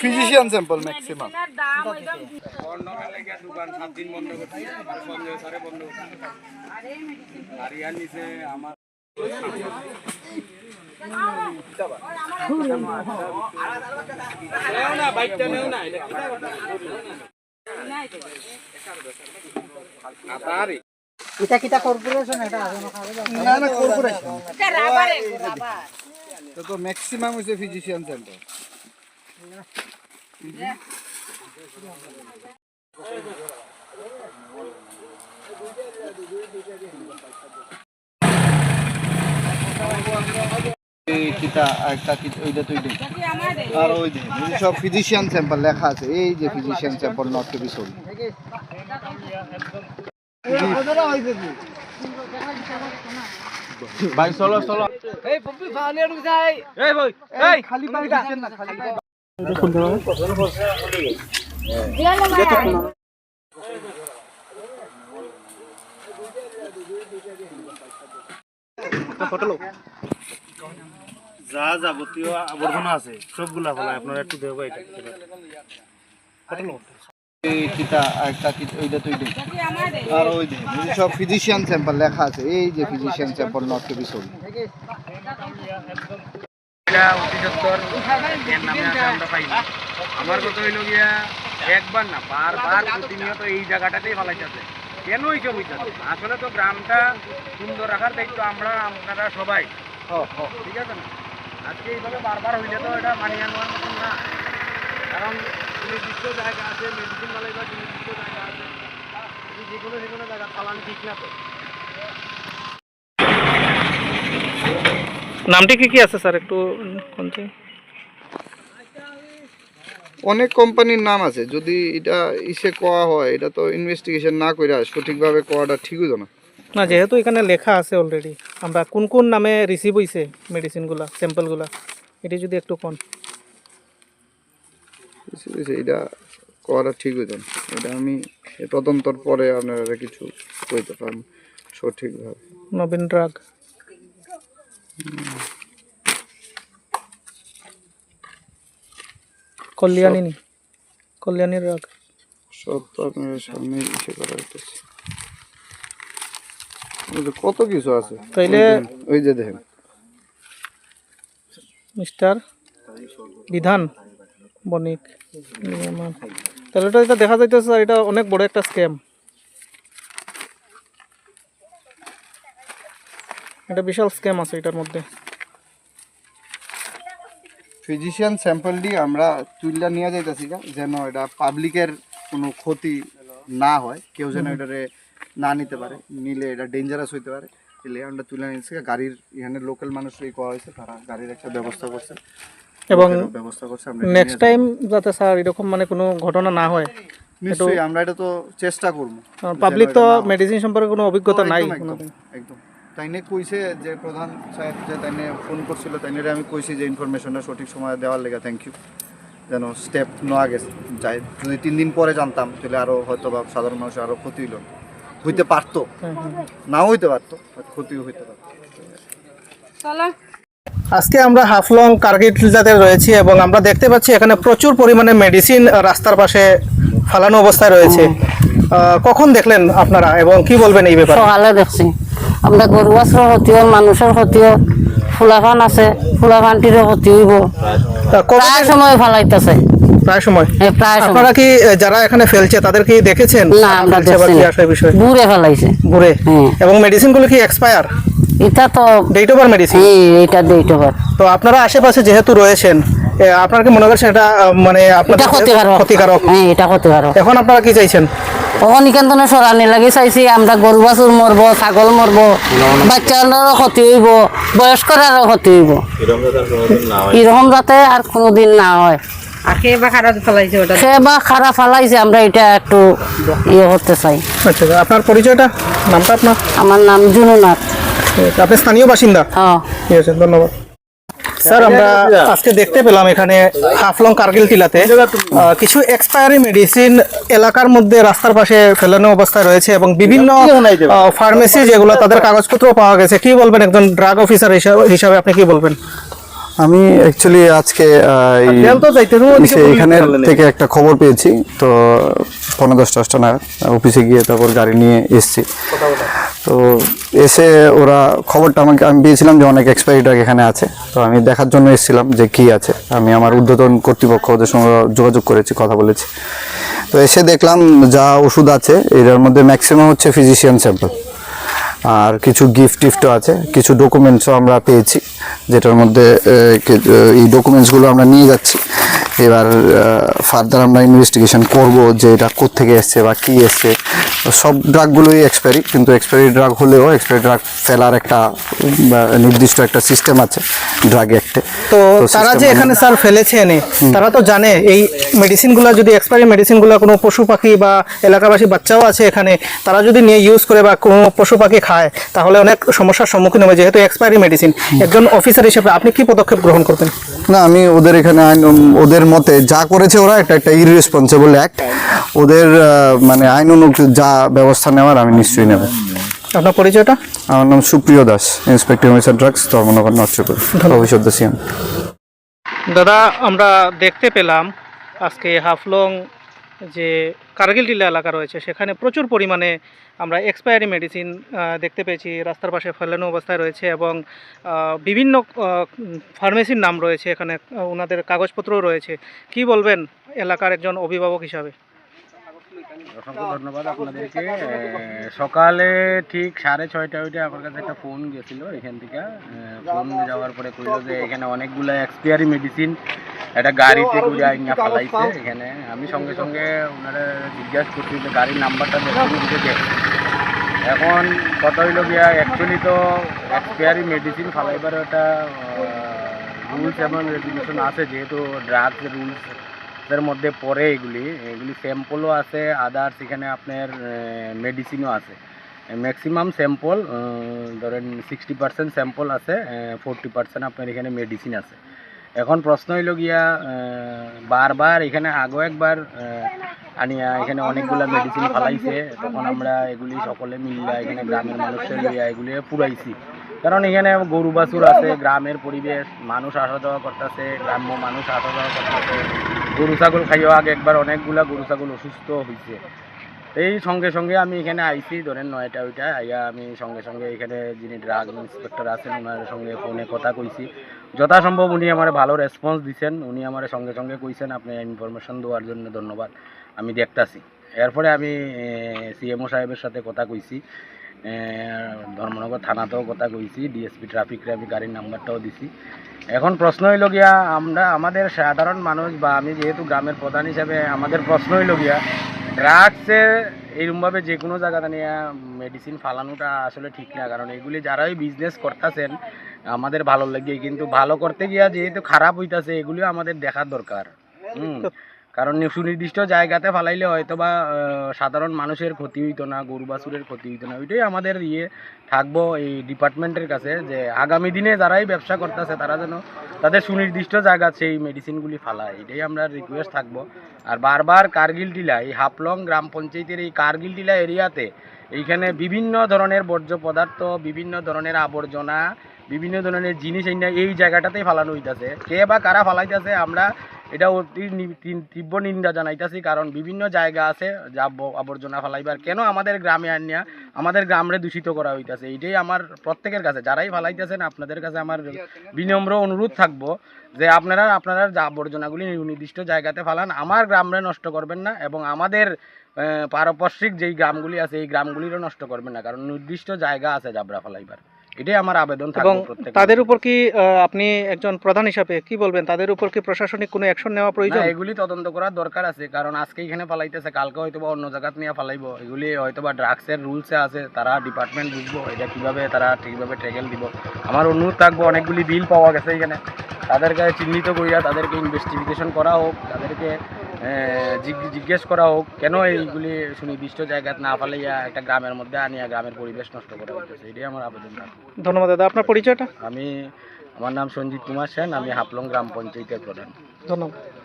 Physician sample maximum এটা কিটা corporation এটা না কর্পোরেশন তো তো ম্যাক্সিমাম হইছে ফিজিশিয়ান সেন্টার আর ওই যে সব ফিজিশিয়ান স্যাম্পল লেখা আছে এই যে physician sample not to be sold ভাই চলো চলো। এই পপি ফানি যাই। এই ভাই এই খালি না যা যাবতীয় আবর্জনা আছে, সবগুলা ফেলায় আপনারা একটু দেবো এটা আর ওই সব ফিজিশিয়ান স্যাম্পল লেখা আছে, এই যে ফিজিশিয়ান স্যাম্পল নট টু এটা অতিসত্বর এর নামে আছে, আমরা পাই না। আমার কথা হইল গিয়া, একবার না, বারবার প্রতিনিয়ত এই জায়গাটাতেই ফালাইতেছে। কেন এইসব হইতেছে আসলে তো গ্রামটা সুন্দর রাখার দায়িত্ব আমরা, আপনারা সবাই। ঠিক আছে না? আজকে এইভাবে বারবার হইলে তো এটা মানিয়ে নেওয়ার মতন না। কারণ নির্দিষ্ট জায়গা আছে, মেডিসিন মালাইবার নির্দিষ্ট জায়গা আছে যে কোনো যে কোনো জায়গা ফালান ঠিক না তো। নামটি কি কি আছে স্যার? একটু কোনটি অনেক কোম্পানির নাম আছে। যদি এটা ইসে কোয়া হয় এটা তো ইনভেস্টিগেশন না করে সঠিকভাবে কোয়াটা ঠিক হইতো না না যেহেতু এখানে লেখা আছে অলরেডি আমরা কোন কোন নামে রিসিভ হয়েছে মেডিসিনগুলা স্যাম্পলগুলা এটি যদি একটু কোন। এটা ঠিক হইতো না এটা আমি তদন্তর পরে আপনারা কিছু কইতে পারেন সঠিকভাবে। নবীন ড্রাগ কল্যাণী নি কল্যাণী ড্রাগ সব তো আপনার সামনে ইসে করা হইতেছে। কত কিছু আছে? তাইলে- ওই যে দেখেন। মিস্টার বিধান বণিক তাহলে এটা দেখা যাইতেছে এটা অনেক বড় একটা স্ক্যাম। এটা বিশাল স্ক্যাম আছে এটার মধ্যে। ফিজিশিয়ান স্যাম্পলটি আমরা তুইলা নিয়ে যাইতেছি যেন এটা পাবলিকের কোনো ক্ষতি না হয় কেউ যেন এটারে না নিতে পারে নিলে এটা ডেঞ্জারাস হইতে পারে। এলে আমরা তুলে নিয়েছি গাড়ির এখানে লোকাল মানুষই করা হয়েছে তারা গাড়ির একটা ব্যবস্থা করছে। এবং ব্যবস্থা করছে আমরা নেক্সট টাইম যাতে স্যার এরকম মানে কোনো ঘটনা না হয় নিশ্চয়ই আমরা এটা তো চেষ্টা করব। পাবলিক তো মেডিসিন সম্পর্কে কোনো অভিজ্ঞতা নাই একদম। তাইনে কইছে যে প্রধান সাহেব যে তাইনে ফোন করছিল তাইনে আমি কইছি যে ইনফরমেশনটা সঠিক সময় দেওয়ার লেগে থ্যাংক ইউ যেন স্টেপ নেওয়া গেছে যাই যদি তিন দিন পরে জানতাম তাহলে আরও হয়তো বা সাধারণ মানুষের আরও ক্ষতি হইল। হইতে পারতো। নাও হইতে পারতো ক্ষতিও হইতে পারতো। আজকে আমরা হাফলং কার্গিলজাতে রয়েছি এবং আমরা দেখতে পাচ্ছি এখানে প্রচুর পরিমাণে মেডিসিন রাস্তার পাশে ফালানো অবস্থায় রয়েছে। কখন দেখলেন আপনারা এবং কি বলবেন এই ব্যাপারে? সকালে দেখছি। আমরা গরু বাছর ক্ষতিও মানুষের ক্ষতিও ফুলাফান আছে ফুলাফানটিরও ক্ষতি হইব। প্রায় সময় ফালাইতেছে প্রায় সময়? প্রায় আপনারা কি যারা এখানে ফেলছে তাদের কি দেখেছেন? না আমরা। আসার বিষয়? ফেলাইছে। ঘুরে হ্যাঁ। এবং মেডিসিনগুলো কি এক্সপায়ার এটা তো ডেট ওভার মেডিসিন এইটা ডেট ওভার তো আপনারা আশেপাশে যেহেতু রয়েছেন আপনারা কি মনে করছেন এটা মানে আপনাদের এটা ক্ষতিকারক। ক্ষতিকারক? হ্যাঁ এটা ক্ষতিকারক। এখন আপনারা কি চাইছেন? অনিকেন্দনে সরানি লাগি চাইছি আমরা গরু বাছুর মরব ছাগল মরব বাচ্চাদেরও ক্ষতি হইব বয়স্করারও ক্ষতি হইব। এরকম যাতে আর কোনোদিন না হয়। সে বা খারাপ ফেলাইছে আমরা এটা একটু ইয়ে করতে চাই। আচ্ছা আপনার পরিচয়টা নামটা আপনার? আমার নাম জুনুনাথ। আপনি স্থানীয় বাসিন্দা? হ্যাঁ। ঠিক আছে ধন্যবাদ। স্যার আমরা আজকে দেখতে পেলাম এখানে হাফলং কার্গিল টিলাতে। কিছু এক্সপায়ারি মেডিসিন এলাকার মধ্যে রাস্তার পাশে ফেলানো অবস্থায় রয়েছে এবং বিভিন্ন ফার্মেসি যেগুলো তাদের কাগজপত্র পাওয়া গেছে। কি বলবেন একজন ড্রাগ অফিসার হিসাবে আপনি কি বলবেন? আমি অ্যাকচুয়ালি আজকে এখানের থেকে একটা খবর পেয়েছি তো পনেরো দশটা দশটা নাগাদ অফিসে গিয়ে তারপর গাড়ি নিয়ে এসছি। তো এসে ওরা খবরটা আমাকে আমি পেয়েছিলাম যে অনেক এক্সপায়ারি ড্রাগ এখানে আছে তো আমি দেখার জন্য এসেছিলাম যে কি আছে। আমি আমার ঊর্ধ্বতন কর্তৃপক্ষ ওদের সঙ্গে যোগাযোগ করেছি কথা বলেছি। তো এসে দেখলাম যা ওষুধ আছে এটার মধ্যে ম্যাক্সিমাম হচ্ছে ফিজিশিয়ান স্যাম্পল আর কিছু গিফট টিফটও আছে, কিছু ডকুমেন্টসও আমরা পেয়েছি, যেটার মধ্যে এই ডকুমেন্টসগুলো আমরা নিয়ে যাচ্ছি। এবার ফার্দার আমরা ইনভেস্টিগেশন করব যে এটা থেকে এসছে বা কী এসছে। সব ড্রাগগুলোই এক্সপায়ারি কিন্তু এক্সপায়ারি ড্রাগ হলেও এক্সপায়ারি ড্রাগ ফেলার একটা নির্দিষ্ট একটা সিস্টেম আছে ড্রাগ অ্যাক্টে তো তারা যে এখানে স্যার ফেলেছে এনে তারা তো জানে এই মেডিসিনগুলো যদি এক্সপায়ারি মেডিসিনগুলো কোনো পশু পাখি বা এলাকাবাসী বাচ্চাও আছে এখানে তারা যদি নিয়ে ইউজ করে বা কোনো পশু পাখি খায় তাহলে অনেক সমস্যার সম্মুখীন হবে যেহেতু এক্সপায়ারি মেডিসিন একজন অফিসার হিসেবে আপনি কি পদক্ষেপ গ্রহণ করবেন? না আমি ওদের এখানে আইন ওদের মতে যা করেছে ওরা এটা একটা ইররেসপন্সিবল অ্যাক্ট ওদের মানে আইন অনুযায়ী যা ব্যবস্থা নেওয়ার আমি নিশ্চয়ই নেব। আপনার পরিচয়টা? আমার নাম Supriya Das inspector mister drugs Dharmanagar নটচপুর ভবিষ্যৎ সিএম। দাদা আমরা দেখতে পেলাম আজকে হাফলং যে কার্গিল টিলা এলাকা রয়েছে সেখানে প্রচুর পরিমাণে আমরা এক্সপায়ারি মেডিসিন দেখতে পেয়েছি। রাস্তার পাশে ফেলানো অবস্থায় রয়েছে এবং বিভিন্ন ফার্মেসির নাম রয়েছে এখানে ওনাদের কাগজপত্রও রয়েছে। কি বলবেন এলাকার একজন অভিভাবক হিসাবে? অসংখ্য ধন্যবাদ আপনাদেরকে। সকালে ঠিক সাড়ে ছয়টা ওইটা আমার কাছে একটা ফোন গেছিল এখান থেকে। ফোন যাওয়ার পরে কইলো যে এখানে অনেকগুলা এক্সপায়ারি মেডিসিন একটা গাড়িতে আইনা ফালাইছে এখানে। আমি সঙ্গে সঙ্গে ওনারা জিজ্ঞাসা করছি যে গাড়ির নাম্বারটা দেখছি এখন কথা হইল গিয়া অ্যাকচুয়ালি তো এক্সপায়ারি মেডিসিন ফালাইবার একটা রুলস এবং রেগুলেশন আছে যেহেতু ড্রাগস রুলস এর মধ্যে পড়ে এগুলি। এগুলি স্যাম্পলও আছে আদার্স এখানে আপনার মেডিসিনও আছে। ম্যাক্সিমাম স্যাম্পল ধরেন সিক্সটি পার্সেন্ট স্যাম্পল আছে ফোরটি পার্সেন্ট আপনার এখানে মেডিসিন আছে। এখন প্রশ্ন হইল গিয়া বারবার এখানে আগেও একবার আনিয়া এখানে অনেকগুলা মেডিসিন ফালাইছে, তখন আমরা এগুলি সকলে মিল্লা এখানে গ্রামের মানুষের লিয়া এগুলি পুরাইছি। কারণ এখানে গরু বাছুর আছে, গ্রামের পরিবেশ, মানুষ আসা যাওয়া করতেছে, গ্রাম্য মানুষ আসা যাওয়া করতেছে। গরু ছাগল খাইও আগে একবার, অনেকগুলা গরু ছাগল অসুস্থ হয়েছে এই সঙ্গে সঙ্গে আমি এখানে আইছি, ধরেন নয়টা ওইটা, আইয়া আমি সঙ্গে সঙ্গে এখানে যিনি ড্রাগ ইন্সপেক্টর আছেন ওনার সঙ্গে ফোনে কথা কইছি। যথাসম্ভব উনি আমার ভালো রেসপন্স দিছেন, উনি আমার সঙ্গে সঙ্গে কইছেন, আপনি ইনফরমেশন দেওয়ার জন্য ধন্যবাদ। আমি দেখতাছি। এরপরে আমি সিএমও সাহেবের সাথে কথা কইছি। ধর্মনগর থানাতেও কথা কইছি ডিএসপি ট্রাফিকরে আমি গাড়ির নাম্বারটাও দিছি। এখন প্রশ্ন হইল গিয়া আমরা, আমাদের সাধারণ মানুষ বা আমি যেহেতু গ্রামের প্রধান হিসাবে, আমাদের প্রশ্ন হইল গিয়া ড্রাগসে এইরকমভাবে যে কোনো জায়গাতে নিয়ে মেডিসিন ফালানোটা আসলে ঠিক না। কারণ এগুলি যারাই বিজনেস করতেছেন, আমাদের ভালো লাগে কিন্তু ভালো করতে গিয়া যেহেতু খারাপ হইতাছে, এগুলিও আমাদের দেখার দরকার। হুম। কারণ সুনির্দিষ্ট জায়গাতে ফালাইলে হয়তো বা সাধারণ মানুষের ক্ষতি হইতো না, গরু বাছুরের ক্ষতি হইতো না। ওইটাই আমাদের ইয়ে থাকব এই ডিপার্টমেন্টের কাছে যে আগামী দিনে যারাই ব্যবসা করতেছে, তারা যেন তাদের সুনির্দিষ্ট জায়গা সেই মেডিসিনগুলি ফালায়। এটাই আমরা রিকোয়েস্ট থাকব। আর বারবার কার্গিল টিলা, এই হাফলং গ্রাম পঞ্চায়েতের এই কার্গিল টিলা এরিয়াতে এইখানে বিভিন্ন ধরনের বর্জ্য পদার্থ, বিভিন্ন ধরনের আবর্জনা বিভিন্ন ধরনের জিনিস এই এই জায়গাটাতেই ফালানো হইতাছে। কে বা কারা ফালাইতেছে, আমরা এটা অতি তীব্র নিন্দা জানাইতেছি, কারণ বিভিন্ন জায়গা আছে যা আবর্জনা ফালাইবার। কেন আমাদের গ্রামে আনিয়া আমাদের গ্রামরে দূষিত করা হইতাছে? এইটাই আমার প্রত্যেকের কাছে। যারাই ফালাইতেছেন, আপনাদের কাছে আমার বিনম্র অনুরোধ থাকব যে আপনারা আপনারা যা আবর্জনাগুলি নির্দিষ্ট জায়গাতে ফালান। আমার গ্রামরে নষ্ট করবেন না এবং আমাদের পারপার্শ্বিক যেই গ্রামগুলি আছে, এই গ্রামগুলিরও নষ্ট করবেন না, কারণ নির্দিষ্ট জায়গা আছে জাবরা ফালাইবার। এটাই আমার আবেদন এবং তাদের উপর কি আপনি একজন প্রধান হিসাবে কি বলবেন? তাদের উপর কি প্রশাসনিক কোনো অ্যাকশন নেওয়া প্রয়োজন? এগুলি তদন্ত করার দরকার আছে কারণ আজকে এখানে ফালাইতেছে কালকে হয়তো বা অন্য জায়গাত নিয়ে ফালাইবো। এগুলি হয়তো বা ড্রাগসের রুলসে আছে তারা ডিপার্টমেন্ট বুঝব এটা কীভাবে তারা ঠিকভাবে ট্রেগেল দিব। আমার অনুরোধ থাকব অনেকগুলি বিল পাওয়া গেছে এখানে। তাদেরকে চিহ্নিত করিয়া তাদেরকে ইনভেস্টিগেশন করা হোক তাদেরকে জিজ্ঞেস করা হোক কেন এইগুলি সুনির্দিষ্ট জায়গাত না পালাইয়া একটা গ্রামের মধ্যে আনিয়া গ্রামের পরিবেশ নষ্ট করা হচ্ছে এটাই আমার আবেদন ধন্যবাদ দাদা আপনার পরিচয়টা? আমি আমার নাম সঞ্জিত কুমার সেন আমি হাফলং গ্রাম পঞ্চায়েতের প্রধান। ধন্যবাদ।